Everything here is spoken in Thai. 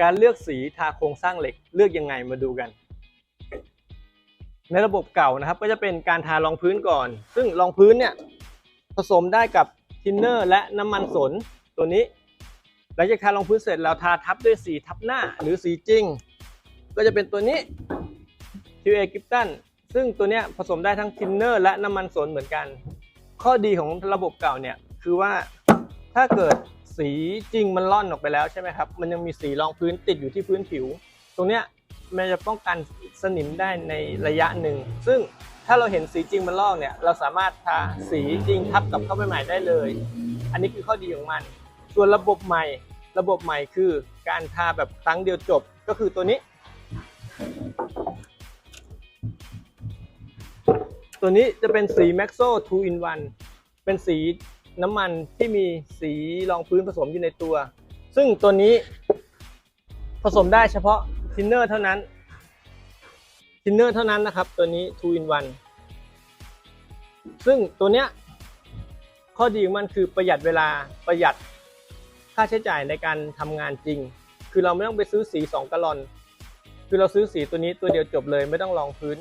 การเลือกสีทาโครงสร้างเหล็กเลือกยังไงมาดูกัน ในระบบเก่านะครับก็จะเป็นการทารองพื้นก่อน ซึ่งรองพื้นเนี่ยผสมได้กับทินเนอร์และน้ำมันสนตัวนี้ หลังจากทารองพื้นเสร็จเราทาทับด้วยสีทับหน้าหรือสีจริง ก็จะเป็นตัวนี้ QA g i p t o n ซึ่งตัวเนี้ยผสมได้ทั้งทินเนอร์และน้ำมันสนเหมือนกัน ข้อดีของระบบเก่าเนี่ยคือว่า ถ้าเกิดสีจริงมันล่อนออกไปแล้วใช่ไหมครับ มันยังมีสีรองพื้นติดอยู่ที่พื้นผิว ตรงเนี้ยมันจะป้องกันสนิมได้ในระยะหนึ่ง ซึ่งถ้าเราเห็นสีจริงมันลอกเนี่ย เราสามารถทาสีจริงทับกับเข้าไปใหม่ได้เลย อันนี้คือข้อดีของมัน ส่วนระบบใหม่ ระบบใหม่คือการทาแบบครั้งเดียวจบ ก็คือตัวนี้ ตัวนี้จะเป็นสี Maxo 2 in 1 เป็นสี น้ำมันที่มีสีรองพื้นผสมอยู่ในตัว ซึ่งตัวนี้ผสมได้เฉพาะทินเนอร์เท่านั้นทินเนอร์เท่านั้นนะครับ ตัวนี้ 2 in 1ซึ่งตัวเนี้ยข้อดีของมันคือประหยัดเวลาประหยัดค่าใช้จ่ายในการทำงานจริง คือเราไม่ต้องไปซื้อสี 2กะลอน คือเราซื้อสีตัวนี้ตัวเดียวจบเลยไม่ต้องรองพื้น